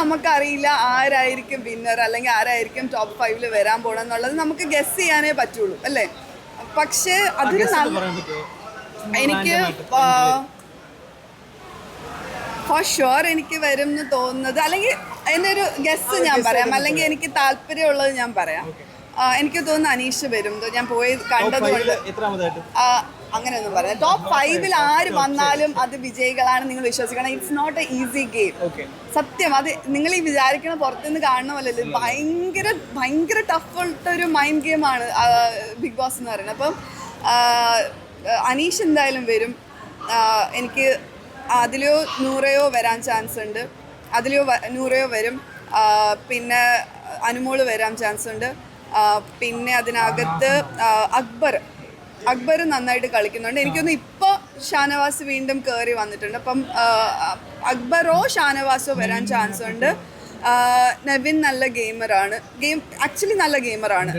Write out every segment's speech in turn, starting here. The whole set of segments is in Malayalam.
നമുക്കറിയില്ല ആരായിരിക്കും വിന്നർ അല്ലെങ്കിൽ ആരായിരിക്കും ടോപ്പ് ഫൈവിൽ വരാൻ പോകണം എന്നുള്ളത് നമുക്ക് ഗസ് ചെയ്യാനേ പറ്റുള്ളൂ അല്ലേ? പക്ഷേ അതിന് പറ്റുമോ? എനിക്ക് ഫോർ ഷുവർ എനിക്ക് വരും എന്ന് തോന്നുന്നത് അല്ലെങ്കിൽ എന്റെ ഒരു ഗസ് ഞാൻ പറയാം. അല്ലെങ്കിൽ എനിക്ക് താല്പര്യമുള്ളത് ഞാൻ പറയാം. എനിക്ക് തോന്നുന്നു അനീഷ് വരും ഞാൻ പോയി കണ്ടതുകൊണ്ട് അങ്ങനെയൊന്നും പറയാം. ടോപ്പ് ഫൈവിൽ ആര് വന്നാലും അത് വിജയികളാണ് നിങ്ങൾ വിശ്വസിക്കണം it's not a easy game okay സത്യം അത് നിങ്ങൾ ഈ വിചാരിക്കണ പുറത്തുനിന്ന് കാണുന്ന പോലല്ലേ ഭയങ്കര ഭയങ്കര ടഫുള്ള ഒരു മൈൻഡ് ഗെയിമാണ് ബിഗ് ബോസ് എന്ന് പറയുന്നത്. അപ്പം അനീഷ് എന്തായാലും വരും. എനിക്ക് അതിലോ നൂറയോ വരാൻ ചാൻസ് ഉണ്ട്. അതിലോ വ- നൂറയോ വരും. പിന്നെ അനുമോൾ വരാൻ ചാൻസ് ഉണ്ട്. പിന്നെ അതിനകത്ത് അക്ബർ അക്ബർ നന്നായിട്ട് കളിക്കുന്നുണ്ട്. എനിക്കൊന്ന് ഇപ്പോൾ ഷാനവാസ് വീണ്ടും കയറി വന്നിട്ടുണ്ട്. അപ്പം അക്ബറോ ഷാനവാസോ വരാൻ ചാൻസ് ഉണ്ട്. നവീൻ നല്ല ഗെയിമറാണ്. ഗെയിം ആക്ച്വലി നല്ല ഗെയിമറാണ്.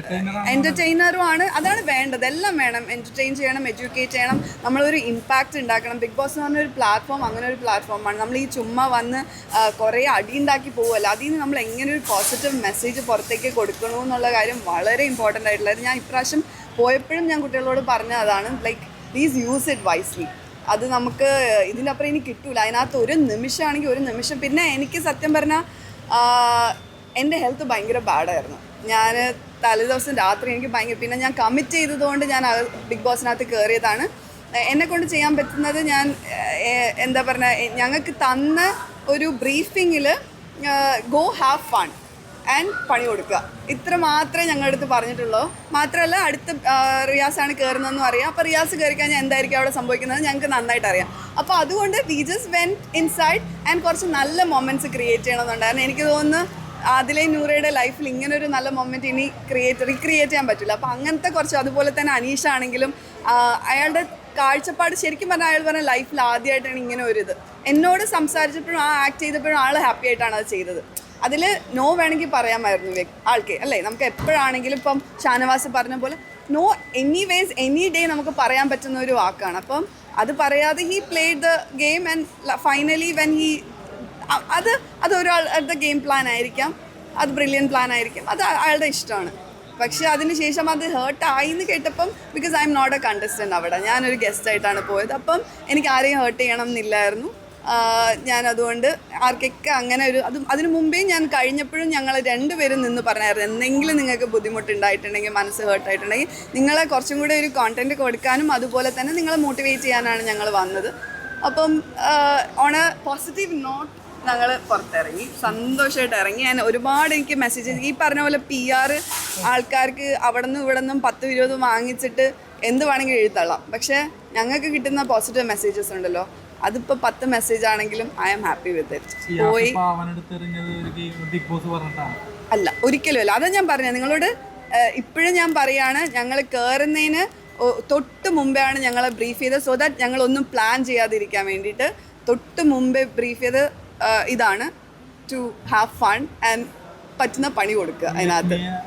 എന്റർടൈനറും ആണ്. അതാണ് വേണ്ടത്. എല്ലാം വേണം. എന്റർടൈൻ ചെയ്യണം എഡ്യൂക്കേറ്റ് ചെയ്യണം. നമ്മളൊരു ഇമ്പാക്റ്റ് ഉണ്ടാക്കണം. ബിഗ് ബോസ് എന്ന് പറഞ്ഞൊരു പ്ലാറ്റ്ഫോം അങ്ങനെ ഒരു പ്ലാറ്റ്ഫോമാണ് നമ്മൾ ഈ ചുമ്മാ വന്ന് കുറേ അടി ഉണ്ടാക്കി പോകുമല്ലോ അതിൽ നിന്ന് നമ്മൾ എങ്ങനെ ഒരു പോസിറ്റീവ് മെസ്സേജ് പുറത്തേക്ക് കൊടുക്കണു എന്നുള്ള കാര്യം വളരെ ഇമ്പോർട്ടന്റ് ആയിട്ടുള്ളത്. ഞാൻ ഇപ്രാവശ്യം പോയപ്പോഴും ഞാൻ കുട്ടികളോട് പറഞ്ഞ അതാണ് like please use it wisely അത് നമുക്ക് ഇതിനപ്പുറം ഇനി കിട്ടൂല. അതിനകത്ത് ഒരു നിമിഷമാണെങ്കിൽ ഒരു നിമിഷം. പിന്നെ എനിക്ക് സത്യം പറഞ്ഞാൽ എന്റെ ഹെൽത്ത് ഭയങ്കര ബാഡായിരുന്നു ഞാൻ തലേദിവസം രാത്രി എനിക്ക് ഭയങ്കര പിന്നെ ഞാൻ കമ്മിറ്റ് ചെയ്തതുകൊണ്ട് ഞാൻ ബിഗ് ബോസിനകത്ത് കയറിയതാണ് എന്നെ കൊണ്ട് ചെയ്യാൻ പറ്റുന്നത് ഞാൻ എന്താ പറഞ്ഞ ഞങ്ങൾക്ക് തന്ന ഒരു ബ്രീഫിങ്ങിൽ ഗോ ഹാവ് ഫൺ ആൻഡ് പണി കൊടുക്കുക. ഇത്ര മാത്രമേ ഞങ്ങളുടെ അടുത്ത് പറഞ്ഞിട്ടുള്ളൂ. മാത്രമല്ല അടുത്ത റിയാസ് റിയാസാണ് കയറുന്നതെന്നും അറിയാം. അപ്പോൾ റിയാസ് കയറി കഴിഞ്ഞാൽ എന്തായിരിക്കും അവിടെ സംഭവിക്കുന്നത് ഞങ്ങൾക്ക് നന്നായിട്ട് അറിയാം. അപ്പോൾ അതുകൊണ്ട് we just went inside and കുറച്ച് നല്ല മൊമെന്റ്സ് ക്രിയേറ്റ് ചെയ്യണമെന്നുണ്ടായിരുന്നു എനിക്ക് തോന്നുന്നു അതിലെ നൂറയുടെ ലൈഫിൽ ഇങ്ങനെ ഒരു നല്ല മൊമെന്റ് ഇനി ക്രിയേറ്റ് റീക്രിയേറ്റ് ചെയ്യാൻ പറ്റില്ല. അപ്പോൾ അങ്ങനത്തെ കുറച്ച് അതുപോലെ തന്നെ അനീഷ് ആണെങ്കിലും അയാളുടെ കാഴ്ചപ്പാട് ശരിക്കും പറഞ്ഞാൽ അയാൾ പറഞ്ഞ ലൈഫിൽ ആദ്യമായിട്ടാണ് ഇങ്ങനെ ഒരു ഇത്. എന്നോട് സംസാരിച്ചപ്പോഴും ആ ആക്ട് ചെയ്തപ്പോഴും ആൾ ഹാപ്പി ആയിട്ടാണ് അത് ചെയ്തത്. അതിൽ നോ വേണമെങ്കിൽ പറയാമായിരുന്നു ആൾക്ക് അല്ലേ? നമുക്ക് എപ്പോഴാണെങ്കിലും ഇപ്പം ഷാനവാസ് പറഞ്ഞ പോലെ no any ways any day നമുക്ക് പറയാൻ പറ്റുന്ന ഒരു വാക്കാണ്. അപ്പം അത് പറയാതെ he played the game and finally when he അത് അത് ഒരാളുടെ ഗെയിം പ്ലാൻ ആയിരിക്കാം. അത് ബ്രില്യൻ പ്ലാൻ ആയിരിക്കും. അത് അയാളുടെ ഇഷ്ടമാണ്. പക്ഷേ അതിനുശേഷം അത് ഹേർട്ട് ആയി എന്ന് കേട്ടപ്പം because I am not a contestant അവിടെ. ഞാനൊരു ഗസ്റ്റ് ആയിട്ടാണ് പോയത്. അപ്പം എനിക്ക് ആരെയും ഹേർട്ട് ചെയ്യണം എന്നില്ലായിരുന്നു. ഞാൻ അതുകൊണ്ട് ആർക്കൊക്കെ അങ്ങനെ ഒരു അത് അതിനു മുമ്പേ ഞാൻ കഴിഞ്ഞപ്പോഴും ഞങ്ങൾ രണ്ടുപേരും നിന്ന് പറഞ്ഞായിരുന്നു എന്തെങ്കിലും നിങ്ങൾക്ക് ബുദ്ധിമുട്ടുണ്ടായിട്ടുണ്ടെങ്കിൽ മനസ്സ് ഹേർട്ടായിട്ടുണ്ടെങ്കിൽ നിങ്ങളെ കുറച്ചും കൂടെ ഒരു കോണ്ടന്റ് കൊടുക്കാനും അതുപോലെ തന്നെ നിങ്ങളെ മോട്ടിവേറ്റ് ചെയ്യാനാണ് ഞങ്ങൾ വന്നത്. അപ്പം ഓൺ എ പോസിറ്റീവ് നോട്ട് ഞങ്ങൾ പുറത്തിറങ്ങി. സന്തോഷമായിട്ട് ഇറങ്ങി. ഞാൻ ഒരുപാട് എനിക്ക് മെസ്സേജ് ഈ പറഞ്ഞ പോലെ പി ആർ ആൾക്കാർക്ക് അവിടെ നിന്നും ഇവിടെ നിന്നും പത്ത് ഇരുപതും വാങ്ങിച്ചിട്ട് എന്ത് വേണമെങ്കിലും എഴുതള്ളാം പക്ഷേ ഞങ്ങൾക്ക് കിട്ടുന്ന പോസിറ്റീവ് മെസ്സേജസ് ഉണ്ടല്ലോ. അതിപ്പോൾ പത്ത് മെസ്സേജ് ആണെങ്കിലും I am happy with it പോയി അല്ല ഒരിക്കലും അല്ല. അതാ ഞാൻ പറഞ്ഞത്. നിങ്ങളോട് ഇപ്പോഴും ഞാൻ പറയാണ് ഞങ്ങൾ കയറുന്നതിന് തൊട്ട് ആണ് ഞങ്ങളെ ബ്രീഫ് ചെയ്തത്. സോ ദാറ്റ് ഞങ്ങൾ ഒന്നും പ്ലാൻ ചെയ്യാതിരിക്കാൻ വേണ്ടിയിട്ട് തൊട്ട് മുമ്പേ ബ്രീഫ് ചെയ്ത് ഇതാണ് ടു ഹാവ് ഫൺ ആൻഡ് പറ്റുന്ന പണി കൊടുക്കുക അതിനകത്ത്.